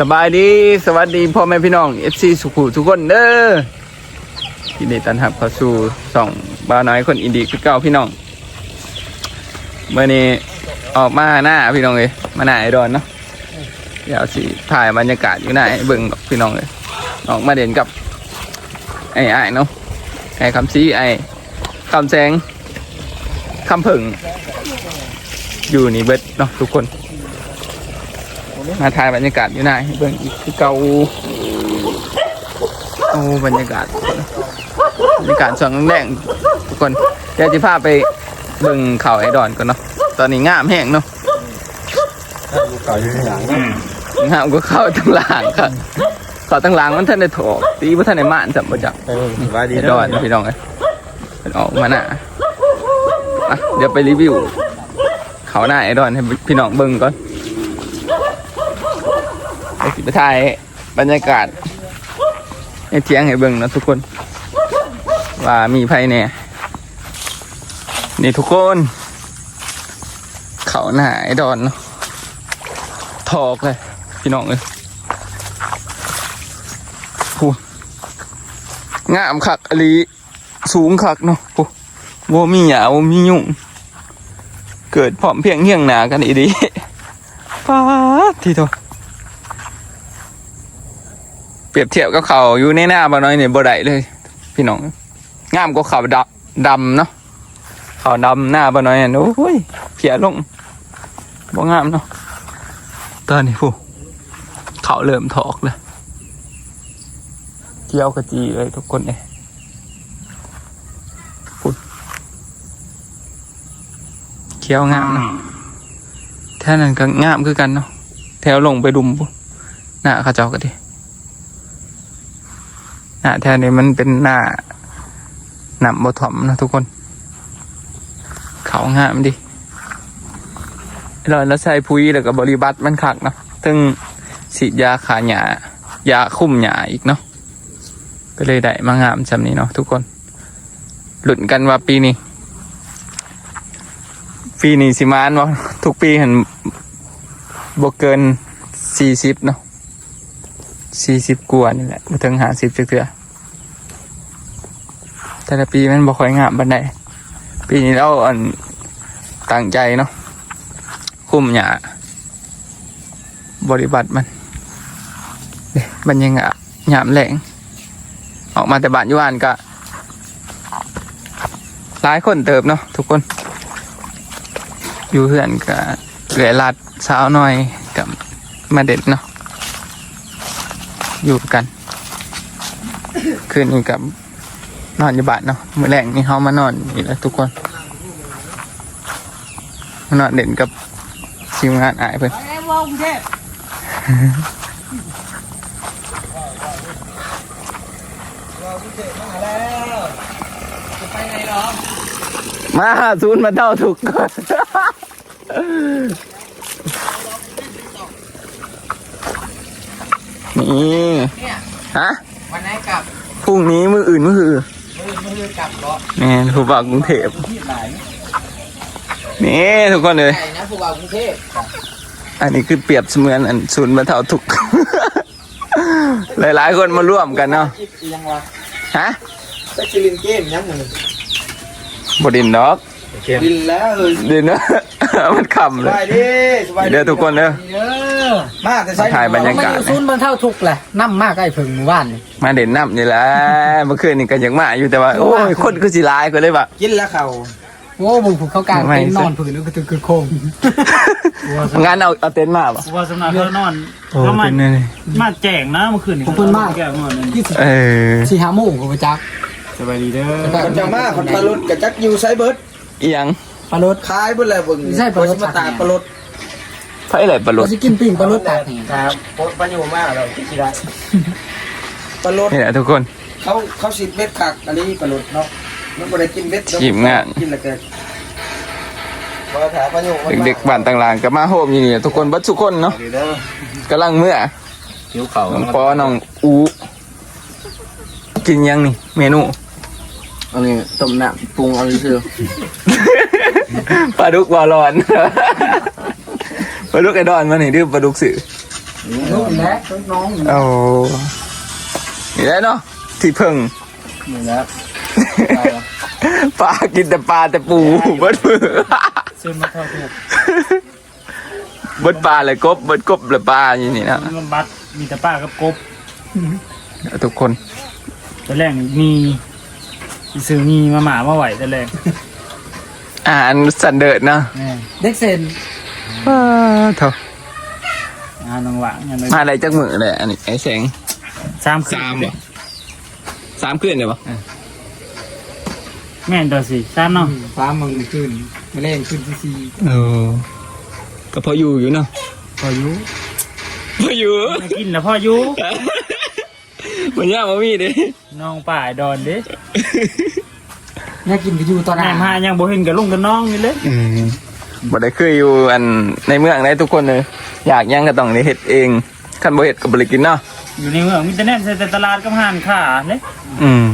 สบายดีสวัสดีพ่อแม่พี่น้อง FC สุขุทุกคนเด้อยินดีต้อนรับเข้าสู่สองบ้าน้อยคนอินดีคือเก่าพี่น้องเมื่อนี้ออกมาหน้าพี่น้องเลยมาหน้าไอดอนเนาะเดี๋ยวสิถ่ายบรรยากาศอยู่หน้าให้เบิ่งกับพี่น้องเลยออกมาเด่นกับไอ้ไอ้เนาะไอ้คำซีไอ้คำแสงคำผึ่งอยู่นี่เบิดเนาะทุกคน มาถ่ายบรรยากาศอยู่ไหนให้เบิ่งอีกคือเก่าโอ้บรรยากาศบรรยากาศช่วงแรกทุกคนเดี๋ยวจะพาไปเบิ่งเขาไอดอนก่อนเนาะตอนนี้งามแห้งเนาะเก่าอยู่ข้างหลังงามก็เข้าทั้งหลังครับเขาทั้งหลังมันท่านได้ถอกตีบ่ท่านได้ม่านสัมปจักเออสบายดีไอดอนพี่น้องเอ้ยเป็นออกมาหน้าอะเดี๋ยวไปรีวิวเขาหน้าไอดอนให้พี่น้องเบิ่งก่อน ไปถ่ายบรรยากาศให้เที่ยงให้เบิ่งนะทุกคน ว่ามีไผแน่นี่ทุกคน เขาหนาไอดอนเนาะถอกเลย พี่น้องเอ้ยพูงามคักอลีสูงคักเนาะโอ้โวมีหยาโวมียุ่ง เกิดพร้อมเพียงเฮียงหนากันอีดีป้าทีโตเป รียบเทียบกับเขาอยู่ในหน้าบ่น้อยเนี่ยบ่ได้เลย พี่น้องงามกว่าเขาดำดำเนาะเขาดำหน้าบ่น้อยเนี่ยโอ้ยเพียลงบ่งามเนาะตอนนี้ผู้เขาเริ่มถอกเลยเที่ยวกระจีเลยทุกคนเนี่ยพุ่นเขียวงามเนาะแท่นั้นก็งามคือกันเนาะแถวลงไปดุมพุ่นหน้าเขาเจ้าก็ดี หน้าแท่นี้มันเป็นหน้าหนำบทอมนะทุกคน เขางามดิเราแล้วใส่พุ้ยแล้วก็บริบัติมันคักเนาะซึ่งฉีดยาขาหยายาคุ้มหยาอีกเนาะก็เลยได้มางามจำนี้เนาะทุกคน หลุนกันว่าปีนี้ ปีนี้สิมานวะทุกปีเห็นบวกเกินสี่สิบเนาะสี่สิบกว่านี่แหละมาถึงหาสิบเถื่อ แต่ละปีมันบ่ค่อยงามบันไดปีนี้เราอันตั้งใจเนาะคุ้มหยาบริบัติมันเด้บรรยากาศยามแรงออกมาแต่บ้านอยุานก็หลายคนเติบเนาะทุกคน อยู่เพื่อนก็เหลือลัดสาวน่อยกับมาเด็ดเนาะอยู่กัน คืนนี้กับ นอนอยู่บ้านเนาะมื้อแรกนี่เขามานอนอีกแล้วทุกคนมานอนเด่นกับทีมงานอายเพื่อนไอ้วงเทพจะไปไหนหรอมาศูนย์มาเท่าถูกก่อนนี่เนี่ยฮะวันไหนกลับพรุ่งนี้มืออื่นมือคื อมือมือกลับเหรอแม่นผู้บ่าวกรุงเทพที่ไหนนี่ทุกคนเลย ไหนนะผู้ว่ากรุงเทพอันนี้คือเปรียบเสมือนอันศูนย์มาเท่าถูกหลายๆ คนมาร่วมกันเนาะยังวะฮะไปชิลินเกมยังมึงบดินดอกดินแล้วเฮ้ยดินเนาะมันขำสเลยบายดีสบายดีเดี๋ยวทุกคนเด้อ เด้อ มาแต่ใช้มาถ่ายบรรยากาศ มันอยู่ซุนย์มันเท่าทุกข์แหละน้ำมากไอ้เพิ่งหมู่บ้านนี่มาเด่นน้ำนี่แหละเมื่อคืนนี่ก็ยังมาอยู่แต่ว่าโอ้ยคนคือสิหลายก็เลยว่ากินแล้วเขาโอ้บุกผูกเขากลางไม่เป็นนอนผืนแล้วก็ตึกคือโคงงานเอาเอาเต็นท์มาป่ะว่าสำนักเขานอนโอ้เขามาเป็นไงนี่มาแจ้งนะเมื่อคืนนี้ผมเพิ่นมากแก้งอนนั่นที่สิเออสี่ห้าโมงก็ไปจักสบายดีเด้อคนจะมาคนปลาลุดกับจักยูไซเบิร์ดอีหยังปลารสขายเบิร์ดเลยเบิ่งใช่ปลาลดมาตากปลาลุด ไผไหลปลาหลเราดจะกินปิ้งปลารสตากแห้งครับปลาอยู่มากเราคิดได้ปลาลุดนี่แหละทุกคน เขาเขาสิบเม็ดขักอันนี้ปลาลุดเนาะมันบ่ได้กินเม็ดทีมงานกินแล้วก็บ่ถามปลาอยู่มันเด็กๆบ้านต่างๆก็มาโฮมอยู่นี่ทุกคนเบัดทุกคนเนาะเด้อกำลังเมื่อผิวเขาน้องปอน้องอูกินยังนี่ เมนู อันนี้ต้มน้ำปรุงเอาซื่อปลาดุกวอลอน ปลาดุกไอดอนมาหนิดื้อปลาดุกสื่อลูกแล้วน้องโอ้นี่แหละเนาะที่เพิ่งนี่แล้วปลากินแต่ปลาแต่ปูเบิดมือซื้อมาเข้าถูกเบิดปลาเลยกบเบิดกบเลยปลาอย่างนี้นะมันบัดมีแต่ป้ากับกบทุกคนแต่แรกนี่มีซื้อมีมาหมามาไหวแต่แรกอาหารสันเดิดเนาะแม่เด็กเซนว้า เถอะอาหารน้องหวางอย่างไรมาอะไรจักมือเลยอันนี้ไอ้แสงสามคืนสามเหรอสามขึ้นเลยปะแม่นตัวสิสามเนาะฟ้ามึงขึ้นมาเล่นขึ้นที่ซีเออก็พออยู่อยู่เนาะพอยุพออยู่มากินแล้วพ่ออยู่มันยากมามีดิน้องป่ายดอนเด้น่ากินก็อยู่ตอนแม่นั้นมายังบ่เห็นกับลุงกับน้องนี่เลยอืม บ่ได้เคยอยู่อันในเมืองได้ทุกคนเลยอยากหยังก็ต้องได้เฮ็ดเองคันบ่เฮ็ดก็บ่ได้กินเนาะอยู่ในเมืองมีแต่แน่ใส่แต่ตลาดกับห้านค้าเด้อืม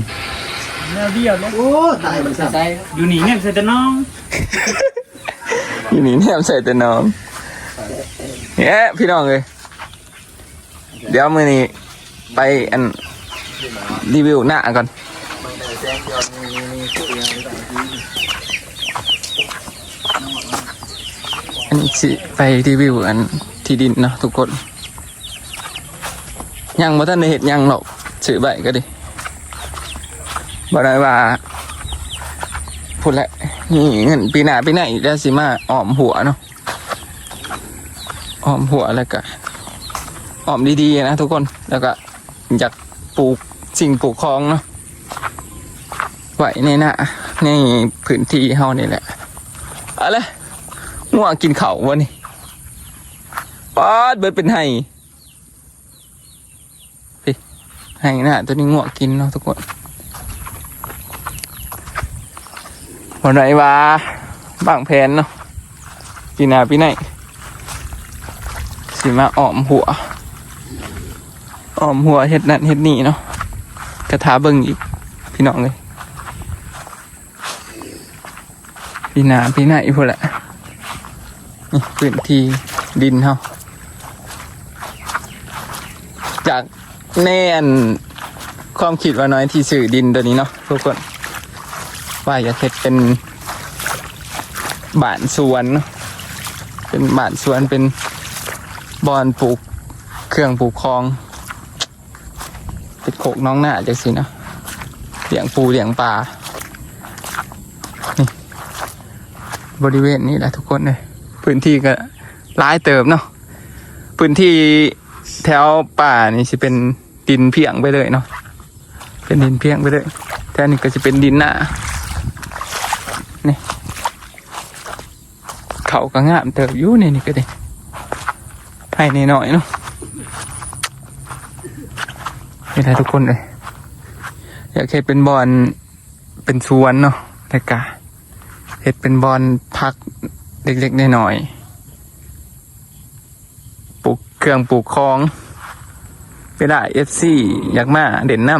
แนวเดียวเลยโอ้ตายมันสับใส่อยู่นี่เนี่ยใส่แต่น้องอยู่นี่แนมใส่แต่น้องเนี่ยพี่น้องเลยเดี๋ยวมื้อนี้ไปอันรีวิวหน้าก่อน อันนี้สิไปรีวิวอันที่ดินเนาะทุกคนยังบ่ทันเห็ดยังหรอกซื้อใบก็ดิบ่ได้ว่าพูดแหละนี่เงินปีหน้าปีหน้าอีกแล้สิมาอ้อมหัวเนาะอ้อมหัวแล้วก็อ้อมดีๆนะทุกคนแล้วก็อยากปลูกสิ่งปลูกคลองเนาะไหวในหน้าในพื้นที่เฮานี่แหละเอาละ ง่วงกินเข่าววะนี่ป๊อดเบิดเป็นไห้พี่ไห้น่ะตัวนี้ง่วงกินเนาะทุกคนวันไหนวะบางแผนเนาะปีหน้าปีไหนสิมาอ้อมหัวอ้อมหัวเฮ็ดนั่นเฮ็ดนี่เนาะกระทาเบิ่งอีกพี่น้องเลยปีหน้าปีไหนพูดแหละ พื้นที่ดินเขาจากแน่นความคิดว่าน้อยที่สื่อดินตัวนี้เนาะทุกคนว่าอยากเฮ็ดเป็นบ้านสวนเป็นบ้านสวนเป็นบอนปลูกเครื่องปลูกคลองเป็นโขกน้องหน้าจังสิเนาะเลี้ยงปูเลี้ยงปลาบริเวณนี้แหละทุกคนเลย พื้นที่ก็ร้ายเติมเนาะพื้นที่แถวป่านี่จะเป็นดินเพียงไปเลยเนาะเป็นดินเพียงไปเลยแต่อันนี่ก็จะเป็นดินหน้านี่เขาก็งามเติบอยู่นี่นี่ก็ได้ภายในหน่อยเนาะนี่แหละทุกคนเลยอยากให้เป็นบอลเป็นสวนเนาะแต่กาเห็ดเป็นบอลพัก เล็กๆน้อยๆปลูกเครื่องปลูกคลองเวลาเอฟซีอยากมาเด่นน้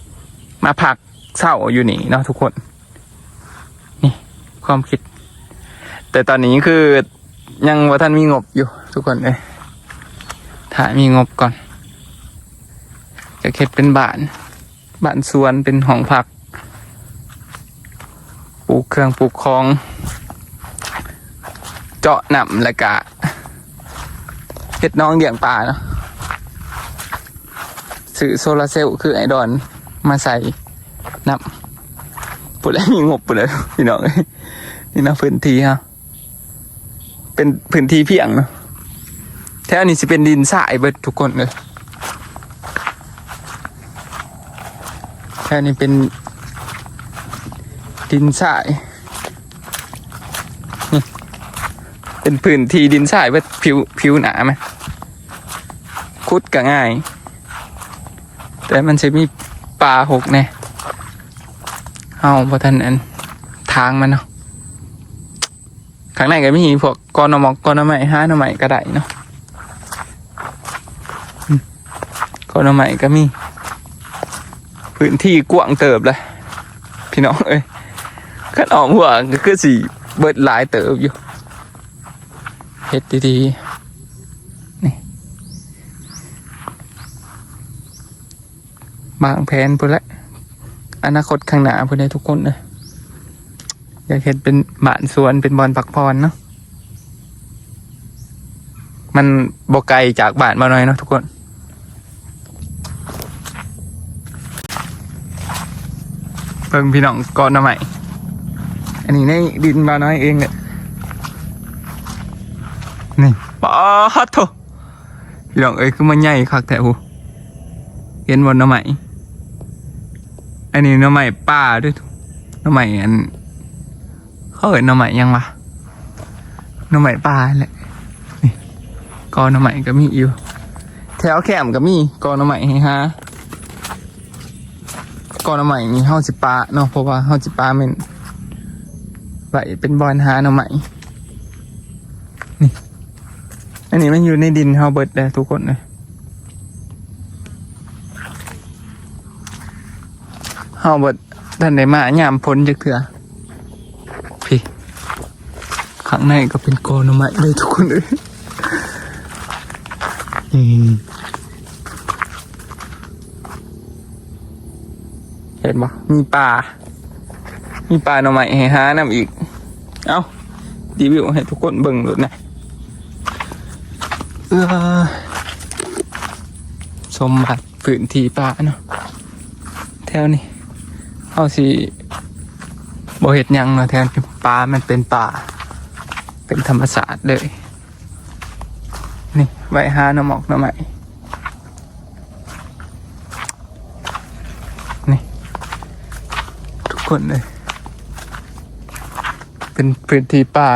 ำมาผักเศร้าอยู่นี่เนาะทุกคน นี่ความคิด แต่ตอนนี้คือยังว่าท่านมีงบอยู่ ทุกคนเลยถ้ามีงบก่อน จะเข็ดเป็นบ้านบ้านสวนเป็นห้องพัก ปลูกเครื่องปลูกคลอง เจาะหนำแล้วก็เฮ็ดน้องเลี้ยงปลาเนาะซื้อโซลาร์เซลล์คือไอดอนมาใส่นำปุ๊แล้วมีงบปุ๊แล้วพี่น้องนี่นะพื้นที่ฮะเป็นพื้นที่เพียงเนาะแถวนี้สิเป็นดินทรายเบิดทุกคนเลยแถวนี้เป็นดินทราย เป็นพื้นที่ดินทรายเว่าผิวผิวหนาไหมคุดก็ง่าย แต่มันจะมีป่าหกแน่เอาพอท่านอันทางมันเนาะข้างในก็มีพวกกอนอมอกกอนอไม้ห้านอไม้ก็ได้เนาะกอนอไม้ก็มี พื้นที่กว้างเติบเลยพี่น้องเอ้ยขันออกหัวก็คือสีเบิดหลายเติบอยู่ เห็ดดีๆนี่บางแผนพุ่นละอนาคตข้างหน้าพุ่นได้ทุกคนเลยอยากเห็ดเป็นบ้านสวนเป็นบอนผักพรเนาะมันบกไกลจากบ้านมาหน่อยเนาะทุกคนเพิ่งพี่น้องก่อนนะใหม่ อันนี้ในดินมาหน่อยเองเนี่ย นี่ปาดโถพี่น้องเอ้ยคือมันใหญ่คักแต่หูเห็นบนน้ำใหม่อันนี้น้ำใหม่ป่าด้วยทุน้ำใหม่อันเขาเอ่ยน้ำใหม่ยังวะน้ำใหม่ป่าแหละนี่กอน้ำใหม่ก็มีอยู่แถวแคมก็มีกอน้ำใหม่ฮะกอนเอาใหม่นี่เฮาสิปาเนาะเพราะว่าเฮาสิปาเป็นไหวเป็นบอลหาเอาใหม่นี่ อันนี้มันอยู่ในดินเฮาเบิดเลยทุกคนเลยเฮาเบิดท่านได้มายามพ้นจักเถื่อพี่ข้างในก็เป็นกอนเอาใหม่เลยทุกคนเลยอืมเห็นปะมีปลามีปลาหน่อไม้ให้หาน้ำอีก เอารีวิวให้ทุกคนเบิ่งดูนะเออสมบัติพื้นที่ป่าเนาะแถวนี้เอาสิบ่เห็ดยังเนาะแถวนี้ปลามันเป็นป่า เป็นธรรมศาสตร์เลย นี่ไว้หาหน่อหมอกหน่อไม้ทุกคนเลย เป็นพื้นที่ป่า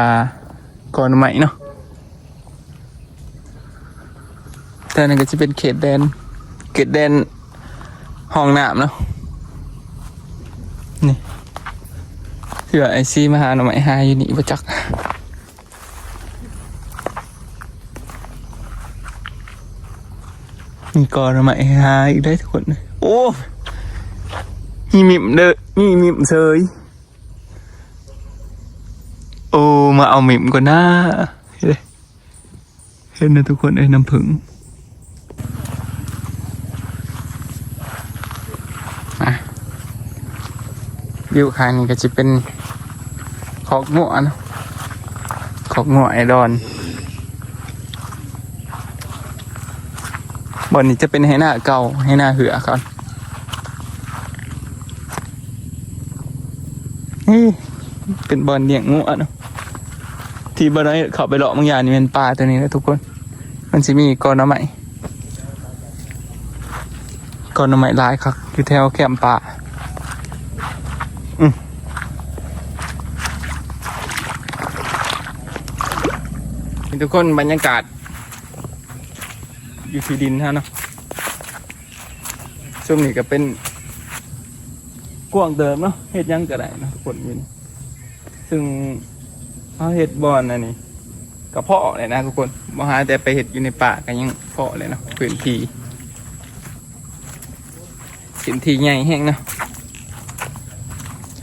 ก่อนใหม่เนาะ แต่นั่นก็จะเป็นเขตแดน เขตแดนห้องน้ำเนาะนี่เสือไอซีมาหาหน่อไม้หาอยู่นี่ประจักมีกอนหน่อไม้หาอีกได้ทุกคนเลยโอ้มีมิมเด้อมีมิมเซยโอ้มาเอามิมก่อนนะเฮ้ยเห็นนะทุกคนไอ้น้ำผึ้ง มาวิวคางนี้ก็จะเป็นขอกงัวนะขอกงัวไอดอนบอนนี้จะเป็นให้หน้าเก่าให้หน้าเหือก่อนนี่เป็นบอลเลี้ยงงูอะเนะที่บอลน้เขาไปเลาะบางอย่างนี่เป็นปลาตัวนี้นะทุกคน มันจะมีก้อนน้ำใหม่ ก้อนน้ำใหม่หลายครับอยู่แถวแคมป์ป่าอืมนี่ทุกคนบรรยากาศ อยู่ที่ดินฮะเนาะช่วงนี้ก็เป็นกว้างเดิมเนาะเฮ็ดยังก็ได้เนาะทุกคนอยินซึ่งเขาเฮ็ดบอนอันนี้ก็เพาะเลยนะทุกคนบ่หาแต่ไปเฮ็ดอยู่ในป่าก็ยังเพาะเลยเนาะพื้นที่ พื้นที่ใหญ่แห้งเนาะ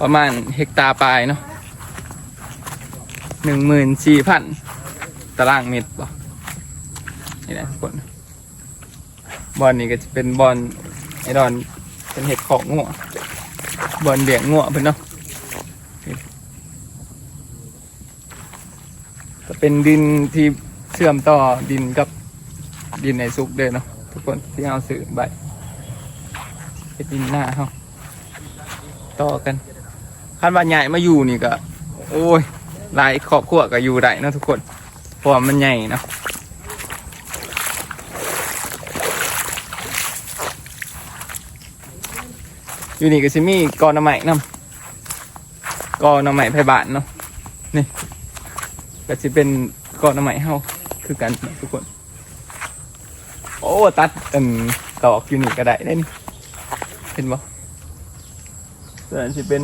ประมาณเฮกตาร์ปลายเนาะหนึ่งหมื่นสี่พันตารางเมตรบ่นี่นะทุกคนบอลนี้ก็จะเป็นบอลไอดอนเป็นเห็ดของงัวบอลเดี่ยงงัวเพิ่นเนาะจะเป็นดินที่เชื่อมต่อดินกับดินในซุกเด้เนาะทุกคนที่เอาสื่อใบ เป็นดินหน้าเฮาต่อกันคันว่าใหญ่มาอยู่นี่ก็ โอ้ยหลายครอบครัวก็อยู่ได้นะทุกคนเพราะมันใหญ่เนาะอยู่นี่ก็สิมีกอนำใหม่นํกอนำใหม่ไพบานเนาะนี่ก็สิเป็นกอนำใหม่เฮาคือกันทุกคน โอ้ตัดอันตอกอยู่นี่ก็ได้ได้นี่ เห็นบ่ส่วนสิเป็น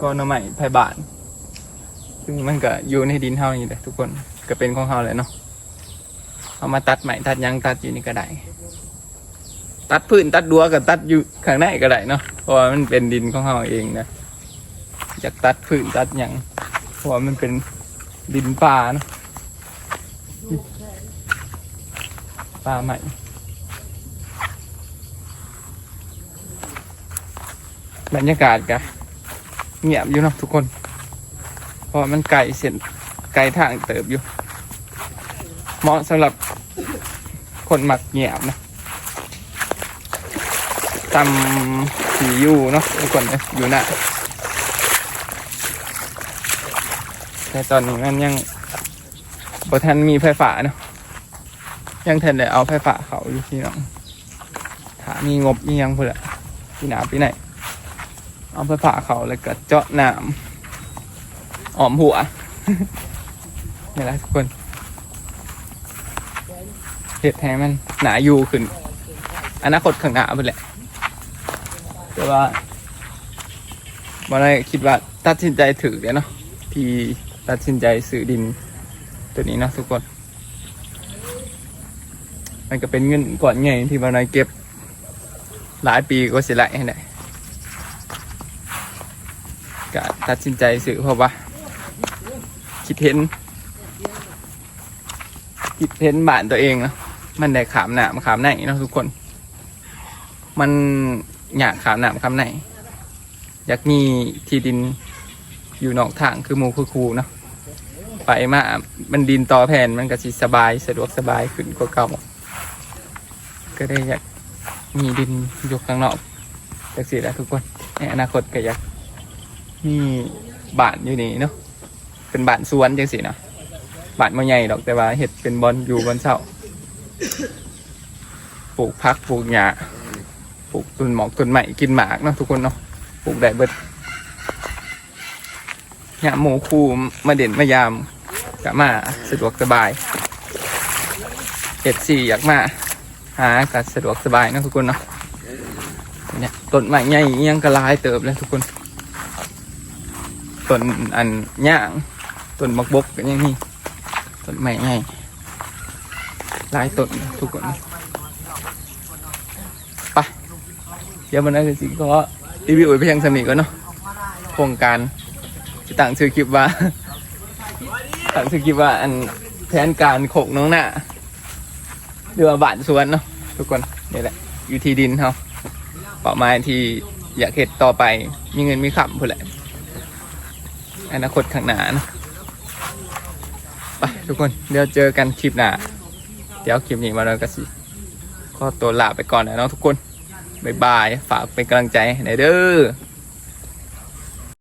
ก้อนำใหม่ไพบานซึ่งมันก็อยู่ในดินเฮานี่แหละทุกคนก็เป็นของเฮาเลยเนาะเอามาตัดใหม่ตัดหยังตัดอยู่นี่ก็ได้ ตัดพื้นตัดดัวกับตัดอยู่ข้างในก็ได้เนาะเพราะว่ามันเป็นดินของเราเองนะอยากตัดพื้นตัดหยังเพราะว่ามันเป็นดินป่าเนาะป่าใหม่ บรรยากาศกะเงียบอยู่เนาะทุกคน เพราะมันไกลเส้นไกลทางเติบอยู่ เหมาะสำหรับคนหมักเงียบนะตำผีอยู่เนาะทุกคนอยู่น่ะแต่ตอนนี้มันยังบทันมีไฟฟ้าเนาะยังทันได้เอาไฟฟ้าเขาอยู่พี่น้องถ้ามีงบมียังเพื่อพี่หนาพี่ไหน เอาไฟฟ้าเขาแล้วก็เจาะน้ำอ้อมหัวนี่แหละทุกคนเห็ดให้มันหนาอยู่ขึ้นอนาคตข้างหน้าเพื่อแหละ แต่ว่าบอได้คิดว่าตัดสินใจถือเลยเนาะที่ตัดสินใจซื้อดินตัวนี้เนาะทุกคน มันก็เป็นเงินก่อนใหญ่ที่บอได้เก็บ หลายปีก็เสียไหลให้ได้ก็ ตัดสินใจซื้อเพราะว่าคิดเห็น คิดเห็นบ้านตัวเองนะมันได้ขามหนามขามไหนเนาะทุกคน มันอยากขามหนามขามไหนอยากมีที่ดินอยู่นอกทางคือมูคือคูเนาะไปมามันดินต่อแผ่นมันก็สิสบายสะดวกสบายขึ้นกว่าเก่าก็ได้อยากมีดินอยกข้างนอกจากสิแหละทุกคนในอนาคตก็อยาก มีบ้านอยู่นี่เนาะเป็นบ้านสวนจังสินะบ้านบ่ใหญ่ดอกแต่ว่าเห็ดเป็นบอลอยู่บนเสาปลูกพักปลูกหญ้าปลูกต้นหมอกต้นใหม่กินหมากเนาะทุกคนเนาะปลูกได้เบิดหญ้าหมูคูมาเด่นมายามกะมาสะดวกสบายเห็ดสี่อยากมาหากัสะดวกสบายเนาะทุกคนเนาะเนี่ยต้นใหม่ใหญ่ยังกระลายเติบเลยทุกคน ต้นอันย่างต้นบักบกก็ยังมีต้นไม้ใหญ่หลายต้นทุกคนไปเดี๋ยวมันน่าจะสิก็รีวิวไปเพียงสำนีก่อนเนาะโครงการต่างชื่อคลิปว่าต่างชื่อคลิปว่าอันแผนการโขกน้องหน้าเรือว่าบ้านสวนเนาะทุกคนนี่แหละอยู่ที่ดินเขาเป้าหมายที่อยากเห็ดต่อไปมีเงินมีคำพูดแหละ อนาคตข้างหน้านะไปทุกคนเดี๋ยวเจอกันคลิปหน้าเดี๋ยวคลิปนี้มาแล้วก็สิขอตัวลาไปก่อนนะน้องทุกคนบ๊ายบาย ฝากเป็นกำลังใจในเด้อ